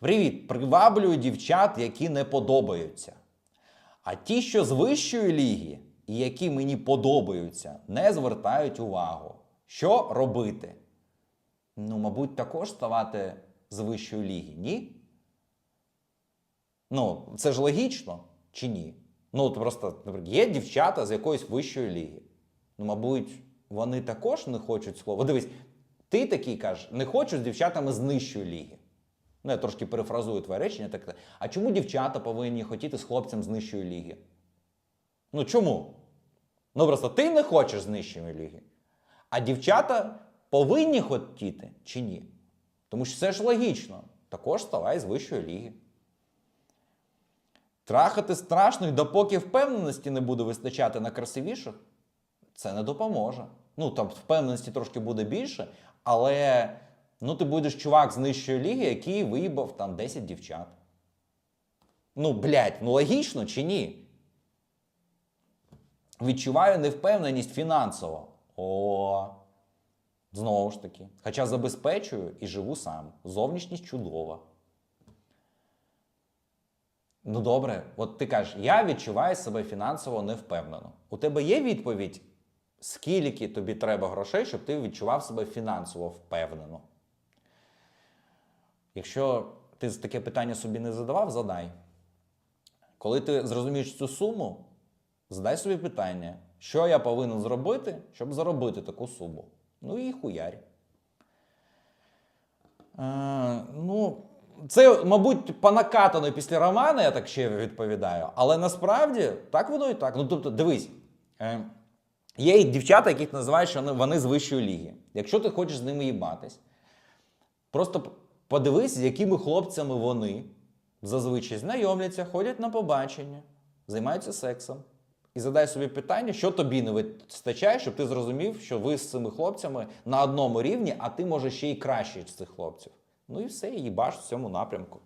Привіт! Приваблюю дівчат, які не подобаються. А ті, що з вищої ліги і які мені подобаються, не звертають увагу. Що робити? Ну, мабуть, також ставати з вищої ліги, ні? Ну, це ж логічно чи ні? Ну, просто наприклад, є дівчата з якоїсь вищої ліги. Ну, мабуть, вони також не хочуть слова. Дивись, ти такий кажеш, не хочу з дівчатами з нижчої ліги. Ну, я трошки перефразую твоє речення. Так, а чому дівчата повинні хотіти з хлопцем з нижчої ліги? Ну чому? Ну просто ти не хочеш з нижчої ліги. А дівчата повинні хотіти чи ні? Тому що це ж логічно. Також ставай з вищої ліги. Трахати страшно, і допоки впевненості не буде вистачати на красивіших, це не допоможе. Ну, там впевненості трошки буде більше, але ну, ти будеш чувак з нижчої ліги, який виїбав там 10 дівчат. Ну, блядь, ну логічно чи ні? Відчуваю невпевненість фінансово. О, знову ж таки. Хоча забезпечую і живу сам. Зовнішність чудова. Ну добре, от ти кажеш, я відчуваю себе фінансово невпевнено. У тебе є відповідь, скільки тобі треба грошей, щоб ти відчував себе фінансово впевнено? Якщо ти таке питання собі не задавав, задай. Коли ти зрозумієш цю суму, задай собі питання, що я повинен зробити, щоб заробити таку суму. Ну і хуярь. Е, ну, це, мабуть, по накатаної після роману, я так ще відповідаю. Але насправді так воно і так. Ну, тобто, дивись, е, є і дівчата, яких називають, що вони, вони з вищої ліги. Якщо ти хочеш з ними їбатись, просто подивись, з якими хлопцями вони зазвичай знайомляться, ходять на побачення, займаються сексом. І задай собі питання, що тобі не вистачає, щоб ти зрозумів, що ви з цими хлопцями на одному рівні, а ти може ще й кращий з цих хлопців. Ну і все, і їбаш в цьому напрямку.